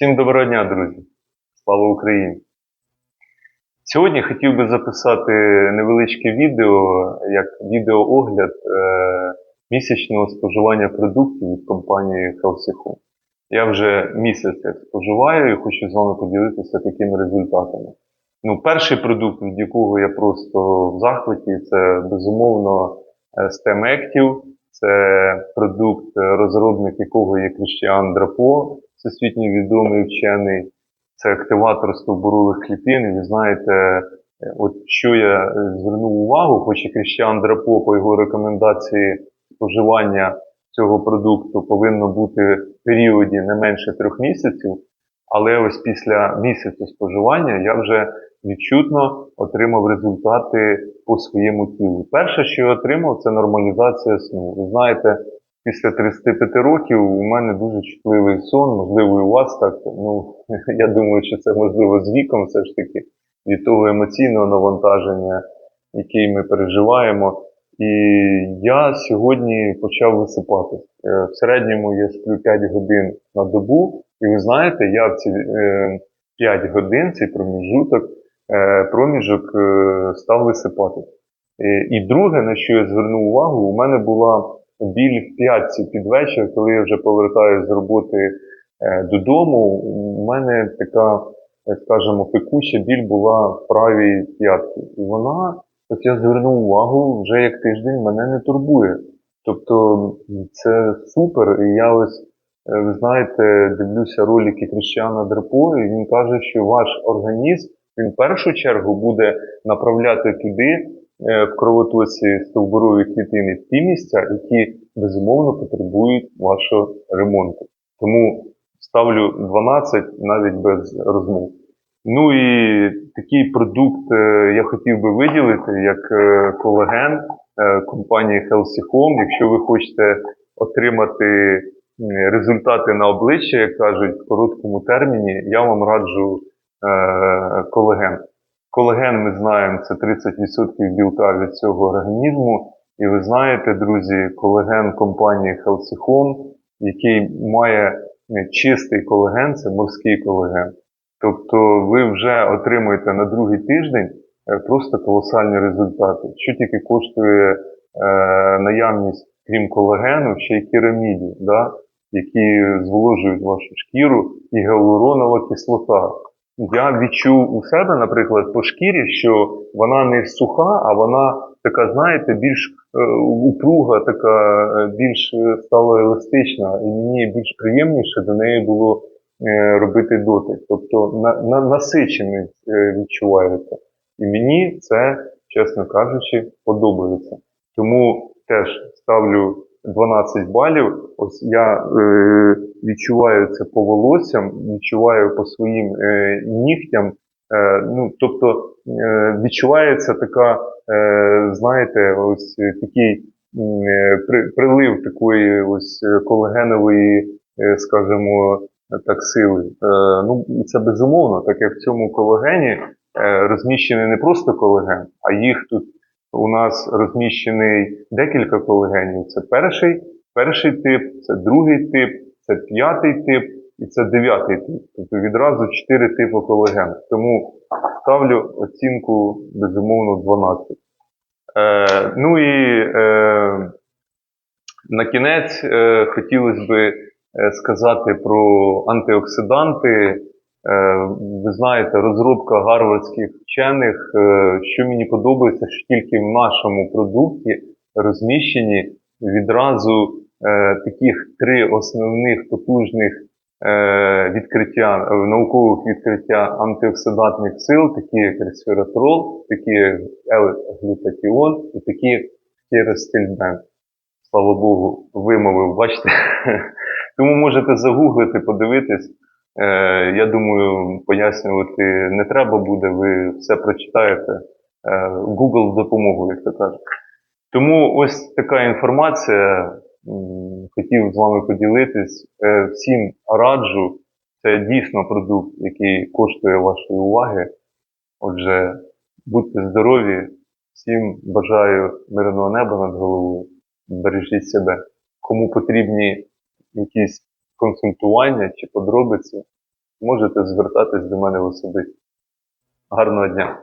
Всім доброго дня, друзі! Слава Україні! Сьогодні хотів би записати невеличке відео, як відеоогляд е, місячного споживання продуктів від компанії Healthy. Я вже місяць як споживаю і хочу з вами поділитися такими результатами. Ну, перший продукт, від якого я просто в захваті, це безумовно е, STEM Active. Це продукт, е, розробник якого є Кріштіан Драпо, всесвітньо відомий вчений. Це активатор стовбурових клітин. І ви знаєте, от що я звернув увагу, хоч і Кріштіан Драпо по його рекомендації споживання цього продукту повинно бути в періоді не менше трьох місяців. Але ось після місяця споживання я вже відчутно отримав результати по своєму тілу. Перше, що я отримав, це нормалізація сну. Ви знаєте, після 35 років у мене дуже чутливий сон, можливо, і у вас так. Ну, я думаю, що це можливо з віком, все ж таки, від того емоційного навантаження, який ми переживаємо. І я сьогодні почав висипатись. Е, В середньому я сплю 5 годин на добу, і ви знаєте, я в ці е, 5 годин, цей проміжуток, е, проміжок е, став висипатись. І, і друге, на що я звернув увагу, у мене була біль в п'ятці під вечір, коли я вже повертаюся з роботи е, додому. У мене така, скажімо, пекуща біль була в правій п'ятці. І вона, от я звернув увагу, вже як тиждень мене не турбує. Тобто це супер. І я ось, е, ви знаєте, дивлюся ролики Кріщана Драпо, і він каже, що ваш організм він в першу чергу буде направляти туди в кровотоці стовбурові клітини ті місця, які безумовно потребують вашого ремонту. Тому ставлю 12 навіть без розмов. Ну і такий продукт е, я хотів би виділити як е, колаген е, компанії Healthy Home. Якщо ви хочете отримати результати на обличчя, як кажуть, в короткому терміні, я вам раджу е, колаген. Колаген, ми знаємо, це 30% білка від цього організму. І ви знаєте, друзі, колаген компанії Home, який має е, чистий колаген, це морський колаген. Тобто ви вже отримуєте на другий тиждень е, просто колосальні результати. Що тільки коштує е, наявність, крім колагену, ще й кераміді, да? які зволожують вашу шкіру, і гіалуронова кислота. Я відчув у себе, наприклад, по шкірі, що вона не суха, а вона така, знаєте, більш е, упруга, така е, більш е, стала еластична, і мені більш приємніше до неї було робити дотик. Тобто на, на, насиченість відчувається. І мені це, чесно кажучи, подобається. Тому теж ставлю 12 балів. Ось я е, відчуваю це по волоссям, відчуваю по своїм е, нігтям. Е, ну, тобто е, відчувається така, е, знаєте, ось такий е, при, прилив такої ось колагенової, е, скажімо, так, сили. Е, ну, і це безумовно, так як в цьому колагені е, розміщений не просто колаген, а їх тут у нас розміщений декілька колагенів. Це перший, перший тип, це другий тип, це п'ятий тип і це дев'ятий тип. Тобто відразу чотири типи колагену. Тому ставлю оцінку безумовно 12. Е, ну і е, на кінець е, хотілося би е, сказати про антиоксиданти. Е, ви знаєте, розробка гарвардських вчених, е, що мені подобається, що тільки в нашому продукті розміщені відразу таких три основних потужних е, відкриття, е, наукових відкриття антиоксидантних сил, такі як ресвератрол, такі як L-глютатіон і такі як. Слава Богу, вимовив, бачите. Тому можете загуглити, подивитись. Е, я думаю, пояснювати не треба буде, ви все прочитаєте. Е, Google допомогу, як то кажуть. Тому ось така інформація. Хотів з вами поділитись. Е, Всім раджу. Це дійсно продукт, який коштує вашої уваги. Отже, будьте здорові. Всім бажаю мирного неба над головою. Бережіть себе. Кому потрібні якісь консультування чи подробиці, можете звертатись до мене особисто. Гарного дня!